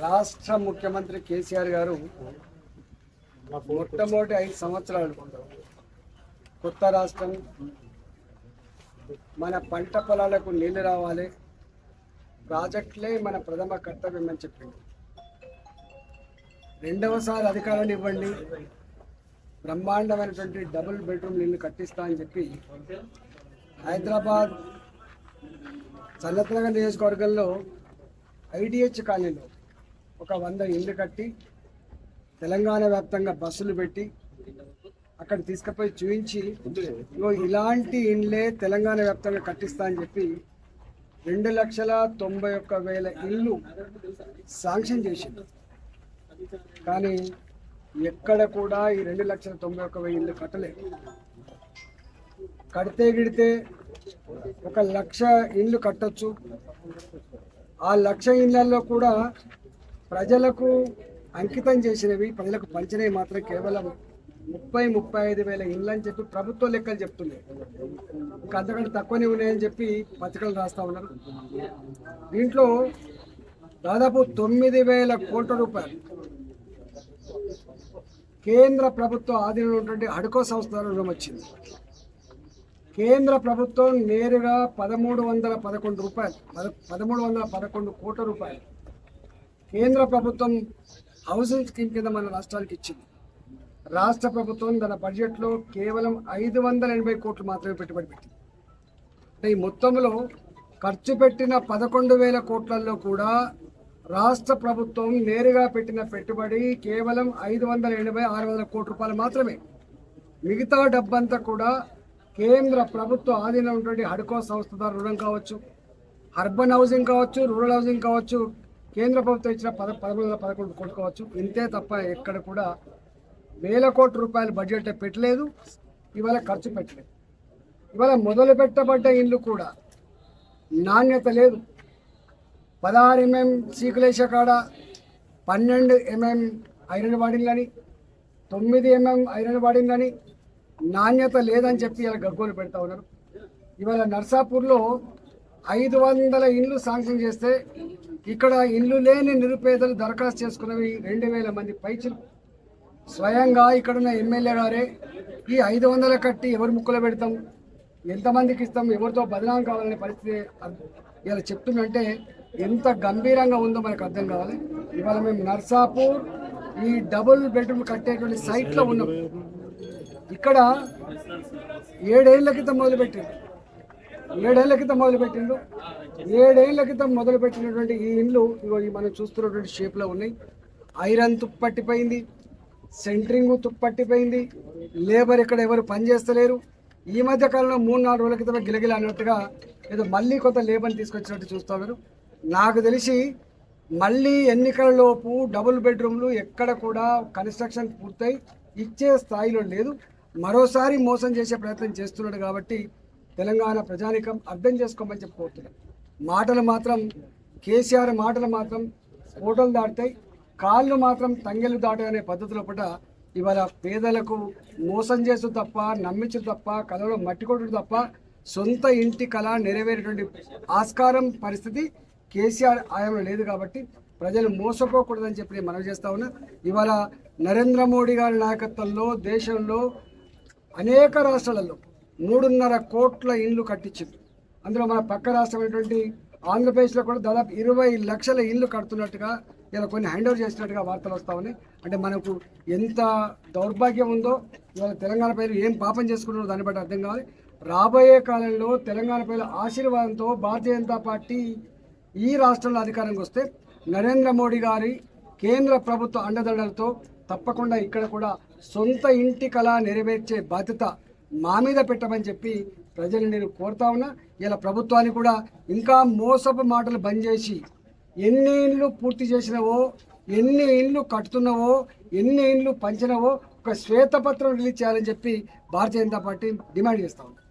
రాష్ట్ర ముఖ్యమంత్రి కేసీఆర్ గారు మొట్టమొదటి ఐదు సంవత్సరాలు కొత్త రాష్ట్రం మన పంట పొలాలకు నీళ్ళు రావాలి ప్రాజెక్టులే మన ప్రథమ కర్తవ్యం అని చెప్పింది. రెండవసారి అధికారాన్ని ఇవ్వండి బ్రహ్మాండమైనటువంటి డబుల్ బెడ్రూమ్ ఇల్లు కట్టిస్తా అని చెప్పి హైదరాబాద్ చల్లత్నగర్ నియోజకవర్గంలో ఐడిహెచ్ కాలనీలో ఒక వంద ఇల్లు కట్టి తెలంగాణ వ్యాప్తంగా బస్సులు పెట్టి అక్కడ తీసుకుపోయి చూపించి ఇలాంటి ఇండ్లే తెలంగాణ వ్యాప్తంగా కట్టిస్తా అని చెప్పి రెండు లక్షల తొంభై ఒక్క వేల ఇల్లు శాంక్షన్ చేసింది కానీ ఎక్కడ కూడా ఈ రెండు లక్షల తొంభై ఒక్క వెయ్యి ఇల్లు కట్టలేదు. కడితే గిడితే ఒక లక్ష ఇండ్లు కట్టొచ్చు. ఆ లక్ష ఇండ్లలో కూడా ప్రజలకు అంకితం చేసినవి ప్రజలకు పంచినవి మాత్రం కేవలం ముప్పై ముప్పై ఐదు వేల ఇండ్లు అని చెప్పి ప్రభుత్వ లెక్కలు చెప్తున్నాయి. ఇంకా అంతకంటే తక్కువనే ఉన్నాయని చెప్పి పత్రికలు రాస్తా ఉన్నారు. దీంట్లో దాదాపు తొమ్మిది వేల కోట్ల రూపాయలు కేంద్ర ప్రభుత్వ ఆధీనంలో ఉన్నటువంటి అడుకో సంస్థ రుణం వచ్చింది. కేంద్ర ప్రభుత్వం నేరుగా పదమూడు వందల పదకొండు రూపాయలు పద పదమూడు వందల పదకొండు కోట్ల రూపాయలు కేంద్ర ప్రభుత్వం హౌసింగ్ స్కీమ్ కింద మన రాష్ట్రానికి ఇచ్చింది. రాష్ట్ర ప్రభుత్వం తన బడ్జెట్లో కేవలం ఐదు వందల ఎనభై కోట్లు మాత్రమే పెట్టుబడి పెట్టింది. అంటే ఈ మొత్తంలో ఖర్చు పెట్టిన పదకొండు వేల కోట్లలో కూడా రాష్ట్ర ప్రభుత్వం నేరుగా పెట్టిన పెట్టుబడి కేవలం ఐదు వందల ఎనభై ఆరు వందల కోట్ల రూపాయలు మాత్రమే. మిగతా డబ్బంతా కూడా కేంద్ర ప్రభుత్వ ఆధీనం ఉన్నటువంటి హడ్కో సంస్థ ద్వారా రుణం కావచ్చు అర్బన్ హౌసింగ్ కావచ్చు రూరల్ హౌసింగ్ కావచ్చు కేంద్ర ప్రభుత్వం ఇచ్చిన పద పదమూడు వందల పదకొండు కోట్లు కావచ్చు ఇంతే తప్ప ఎక్కడ కూడా వేల కోట్ల రూపాయలు బడ్జెట్ పెట్టలేదు ఇవాళ ఖర్చు పెట్టలేదు. ఇవాళ మొదలు పెట్టబడ్డ ఇల్లు కూడా నాణ్యత లేదు. పదహారు ఎంఎం సీకులేశ కాడ పన్నెండు ఎంఎం ఐరన్ వాడిందని తొమ్మిది ఎంఎం ఐరన్ వాడిందని నాణ్యత లేదని చెప్పి ఇలా గగ్గోలు పెడతా ఉన్నారు. ఇవాళ నర్సాపూర్లో ఐదు వందల ఇండ్లు శాంక్షన్ చేస్తే ఇక్కడ ఇండ్లు లేని నిరుపేదలు దరఖాస్తు చేసుకున్నవి రెండు వేల మంది పైచులు. స్వయంగా ఇక్కడున్న ఎమ్మెల్యే గారే ఈ ఐదు వందల కట్టి ఎవరు ముక్కులు పెడతాం? ఎంతమందికి ఇస్తాం? ఎవరితో బదనాం కావాలనే పరిస్థితి ఇలా చెప్తుందంటే ఎంత గంభీరంగా ఉందో మనకు అర్థం కావాలి. ఇవాళ మేము నర్సాపూర్ ఈ డబుల్ బెడ్రూమ్ కట్టేటువంటి సైట్లో ఉన్నాం. ఇక్కడ ఏడేళ్ళ క్రితం మొదలుపెట్టిండు. ఏడేళ్ళ క్రితం మొదలుపెట్టిండు. ఏడేళ్ళ క్రితం మొదలుపెట్టినటువంటి ఈ ఇండ్లు ఇగో మనం చూస్తున్నటువంటి షేప్లో ఉన్నాయి. ఐరన్ తుప్పట్టిపోయింది సెంట్రింగ్ తుప్పట్టిపోయింది లేబర్ ఇక్కడ ఎవరు పనిచేస్తలేరు. ఈ మధ్య కాలంలో మూడు నాలుగు రోజుల క్రితమే గిలగిల అన్నట్టుగా ఏదో మళ్ళీ కొంత లేబర్ని తీసుకొచ్చినట్టు చూస్తున్నారు నాకు తెలిసి మళ్ళీ ఎన్నికలలోపు డబుల్ బెడ్రూమ్లు ఎక్కడ కూడా కన్స్ట్రక్షన్ పూర్తయి ఇచ్చే స్థాయిలో లేదు. మరోసారి మోసం చేసే ప్రయత్నం చేస్తున్నాడు కాబట్టి తెలంగాణ ప్రజానికం అర్థం చేసుకోమని చెప్పుకోతున్నాం మాటలు మాత్రం కేసీఆర్ మాటలు మాత్రం కోటలు దాటుతాయి. కాళ్ళు మాత్రం తంగెలు దాటాయి అనే పద్ధతిలో పట ఇవాళ పేదలకు మోసం చేస్తూ తప్ప నమ్మించు తప్ప కళలో మట్టి కొట్టడం తప్ప సొంత ఇంటి కళ నెరవేరేటువంటి ఆస్కారం పరిస్థితి కేసీఆర్ ఆయంలో లేదు కాబట్టి ప్రజలు మోసపోకూడదని చెప్పి నేను మనవి చేస్తా ఉన్నా. ఇవాళ నరేంద్ర మోడీ గారి నాయకత్వంలో దేశంలో అనేక రాష్ట్రాలలో మూడున్నర కోట్ల ఇండ్లు కట్టించింది అందులో మన పక్క రాష్ట్రమైనటువంటి ఆంధ్రప్రదేశ్లో కూడా దాదాపు ఇరవై లక్షల ఇల్లు కడుతున్నట్టుగా ఇలా కొన్ని హ్యాండ్ ఓవర్ చేసినట్టుగా వార్తలు వస్తూ ఉన్నాయి. అంటే మనకు ఎంత దౌర్భాగ్యం ఉందో ఇవాళ తెలంగాణ ప్రజలు ఏం పాపం చేసుకుంటున్నారో దాన్ని బట్టి అర్థం కావాలి. రాబోయే కాలంలో తెలంగాణ ప్రజల ఆశీర్వాదంతో భారతీయ జనతా పార్టీ ఈ రాష్ట్రంలో అధికారంకి వస్తే నరేంద్ర మోడీ గారి కేంద్ర ప్రభుత్వ అండదండలతో తప్పకుండా ఇక్కడ కూడా సొంత ఇంటి కళ నెరవేర్చే బాధ్యత మా మీద పెట్టమని చెప్పి ప్రజలు నేను కోరుతా ఉన్నా. ఇలా ప్రభుత్వాన్ని కూడా ఇంకా మోసపు మాటలు బంద్ చేసి ఎన్ని ఇండ్లు పూర్తి చేసినవో ఎన్ని ఇండ్లు కట్టుతున్నావో ఎన్ని ఇండ్లు పంచినవో ఒక శ్వేతపత్రం రిలీజ్ చేయాలని చెప్పి భారతీయ జనతా పార్టీ డిమాండ్ చేస్తా ఉంది.